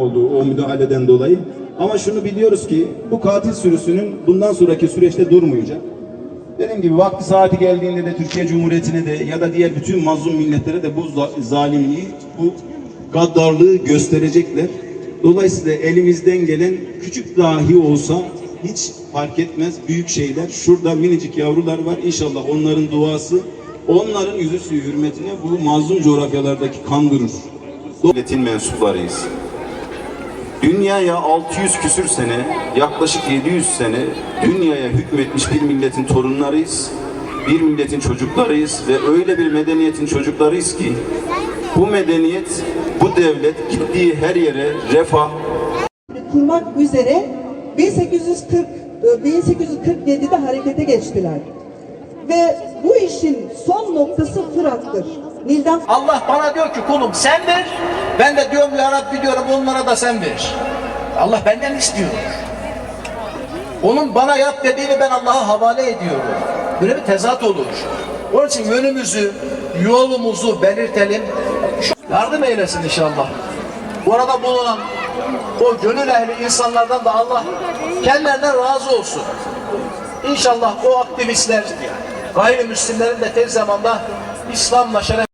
olduğu o müdahaleden dolayı. Ama şunu biliyoruz ki bu katil sürüsünün bundan sonraki süreçte durmayacak. Dediğim gibi vakti saati geldiğinde de Türkiye Cumhuriyeti'ne de ya da diğer bütün mazlum milletlere de bu za- zalimliği, bu gaddarlığı gösterecekler. Dolayısıyla elimizden gelen küçük dahi olsa hiç fark etmez büyük şeyler. Şurada minicik yavrular var. İnşallah onların duası, onların yüzüstü hürmetine bu mazlum coğrafyalardaki kan durur. Milletin mensuplarıyız. Dünyaya 600 küsür sene, yaklaşık 700 sene dünyaya hükmetmiş bir milletin torunlarıyız. Bir milletin çocuklarıyız ve öyle bir medeniyetin çocuklarıyız ki bu medeniyet, bu devlet gittiği her yere refah, kurmak üzere 1840 e, 1847'de harekete geçtiler. Ve bu işin son noktası Fırat'tır. Nil'den Allah bana diyor ki kulum sen ver. Ben de diyorum ya Rabbi diyorum onlara da sen ver. Allah benden istiyor. Onun bana yap dediğini ben Allah'a havale ediyorum. Böyle bir tezat olur. Onun için yönümüzü, yolumuzu belirtelim. Yardım eylesin inşallah. Bu arada bulunan o gönül ehli insanlardan da Allah kendilerinden razı olsun. İnşallah o aktivistler, gayrimüslimlerin de tez zamanda İslam'la şeref